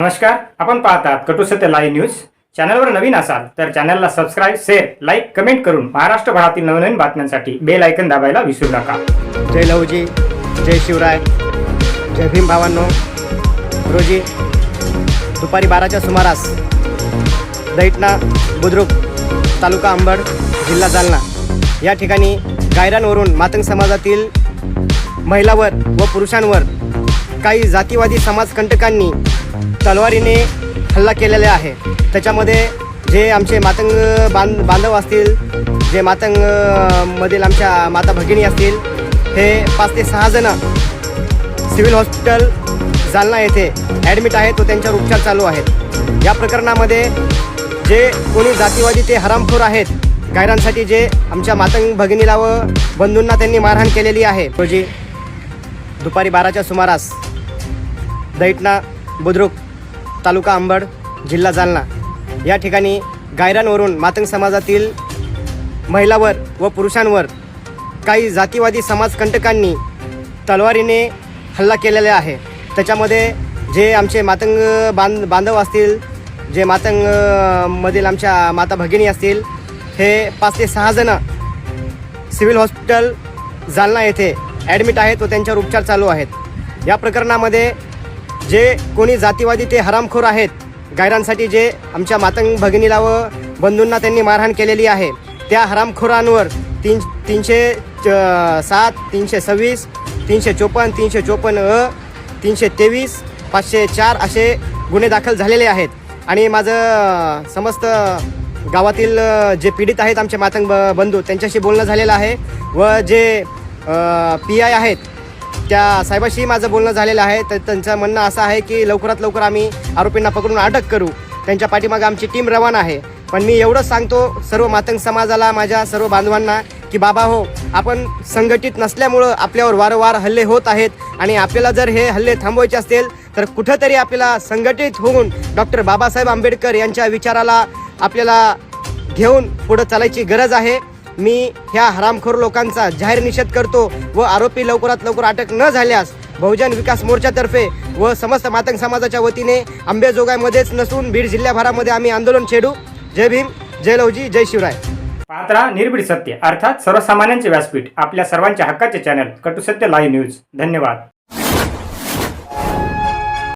नमस्कार आपण पाहतात कटू सत्य लाईव्ह न्यूज चॅनलवर नवीन असाल तर चॅनलला सबस्क्राईब शेअर लाईक कमेंट करून महाराष्ट्रभरातील नवनवीन बातम्यांसाठी बेल ऐकन दाबायला विसरू नका. जय लवजी जय शिवराय जय भीम भावांनो. रोजी दुपारी बाराच्या सुमारास दैटना बुद्रुक तालुका अंबड जिल्हा जालना या ठिकाणी गायरांवरून मातंग समाजातील महिलावर व पुरुषांवर काही जातीवादी समाजकंटकांनी तलवारीने हल्ला केलेला आहे. त्याच्यामध्ये जे आमचे मातंग बांध बांधव असतील जे मातंग मधील आमच्या माता भगिनी असतील हे पाच ते सहा जणं सिव्हिल हॉस्पिटल जालना येथे ॲडमिट आहेत व त्यांच्यावर उपचार चालू आहेत. या प्रकरणामध्ये जे कोणी जातीवादी ते हरामखोर आहेत गायरांसाठी जे आमच्या मातंग भगिनीला व बंधूंना त्यांनी मारहाण केलेली आहे. रोजी दुपारी बाराच्या सुमारास दैटणा बुद्रुक तालुका अंबड जिल्हा जालना. या ठिकाणी गायरांवरून मातंग समाजातील महिलावर व पुरुषांवर काही जातीवादी समाजकंटकांनी तलवारीने हल्ला केलेला आहे. त्याच्यामध्ये जे आमचे मातंग बांध बांधव असतील जे मातंग मधील आमच्या माता भगिनी असतील हे पाच ते सहाजणं सिव्हिल हॉस्पिटल जालना येथे ॲडमिट आहेत व त्यांच्यावर उपचार चालू आहेत. या प्रकरणामध्ये जे कोणी जातीवादी ते हरामखोर आहेत गायरांसाठी जे आमच्या मातंग भगिनीला व बंधूंना त्यांनी मारहाण केलेली आहे त्या हरामखोरांवर तीन तीनशे च- सात तीनशे सव्वीस तीनशे चोपन्न तीनशे चोपन्न अ तीनशे तेवीस पाचशे चार असे गुन्हे दाखल झालेले आहेत. आणि माझं समस्त गावातील जे पीडित आहेत आमचे मातंग ब बंधू त्यांच्याशी बोलणं झालेलं आहे व जे पी आय आहेत त्या साहेबाशी माझं बोलणं झालेलं आहे. तर त्यांचं म्हणणं असं आहे की लवकरात लवकर आम्ही आरोपींना पकडून अटक करू. त्यांच्या पाठीमागे आमची टीम रवाना आहे. पण मी एवढंच सांगतो सर्व मातंग समाजाला माझ्या सर्व बांधवांना की बाबा हो आपण संघटित नसल्यामुळं आपल्यावर वारंवार हल्ले होत आहेत. आणि आपल्याला जर हे हल्ले थांबवायचे असतील तर कुठंतरी आपल्याला संघटित होऊन डॉक्टर बाबासाहेब आंबेडकर यांच्या विचाराला आपल्याला घेऊन पुढं चालायची गरज आहे. मी ह्या हरामखोर लोकांचा जाहीर निषेध करतो व आरोपी लवकरात लवकर अटक न झाल्यास बहुजन विकास मोर्चातर्फे व समस्त मातंग समाजाच्या वतीने आंबेजोगाईमध्येच नसून बीड जिल्ह्याभरामध्ये आम्ही आंदोलन छेडू. जय भीम जय लवजी जय शिवराय. पात्रा निर्भीड सत्य. अर्थात सर्वसामान्यांचे व्यासपीठ. आपल्या सर्वांच्या हक्काचे चॅनल कटू सत्य लाईव्ह न्यूज धन्यवाद.